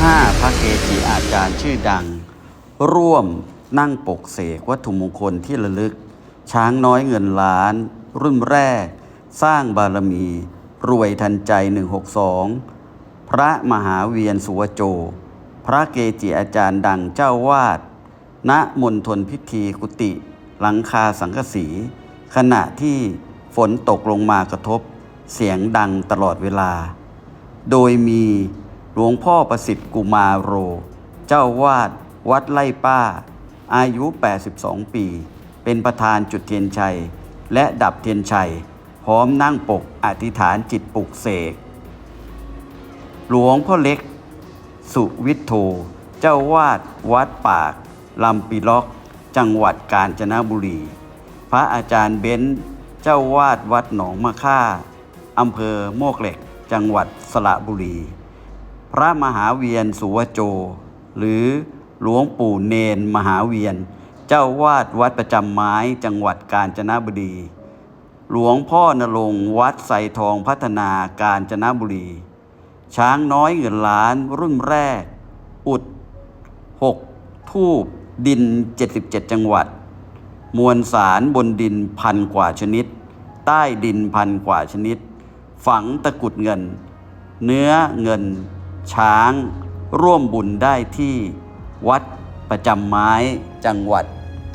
5 พระเกจิอาจารย์ชื่อดัง ร่วมนั่งปกเสกวัตถุมงคลที่ระลึก ช้างน้อยเงินล้าน รุ่นแรก สร้างบารมี รวยทันใจ 162 พระมหาเวียนสุวโจ พระเกจิอาจารย์ดังเจ้าวาด ณมณฑลพิธีกุฏิหลังคาสังกสี ขณะที่ฝนตกลงมากระทบ เสียงดังตลอดเวลา โดยมี ลวงพ่อประสิทธิ์กุมารโร เจ้าวาดวัดไล่ป้า อายุ 82 ปี เป็นประธานจุดเทียนชัย และดับเทียนชัย พร้อมนั่งปกอธิษฐานจิตปลุกเสก หลวงพ่อเล็ก สุวิทโธเจ้าวาดวัดปากลำปีล็อก จังหวัดกาญจนบุรี พระอาจารย์เบนเจ้าวาดวัดหนองมะค่าอำเภอโมกเหล็ก จังหวัดสระบุรี พระมหาเวียนสุวโจ หรือหลวงปู่เนนมหาเวียน เจ้าวาดวัดประจำไม้จังหวัดกาญจนบุรี หลวงพ่อนรงวัดไสทองพัฒนากาญจนบุรี ช้างน้อยเงินล้านรุ่นแรก อุด 6 ทูบดิน 77 จังหวัด มวลสารบนดินพันกว่าชนิด ใต้ดินพันกว่าชนิด ฝังตะกุดเงิน เนื้อเงิน ช้างร่วมบุญได้ที่วัดประจำไม้จังหวัด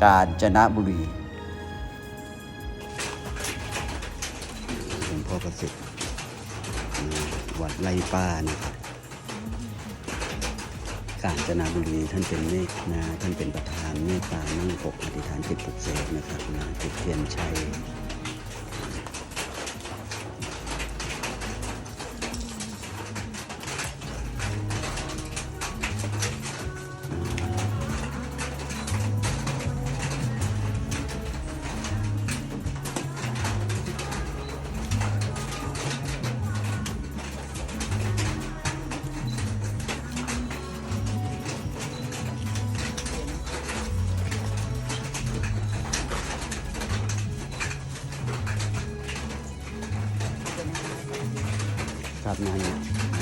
กาญจนบุรีหลวงพ่อประสิทธิ์วัดไร่ป้านะครับกาญจนบุรีท่านเป็นเมฆนะท่านเป็นประธานเมตตานั่งปกอธิษฐานจิตปลุกเสกนะครับนะจุดเทียนชัย นะครับนะฮะ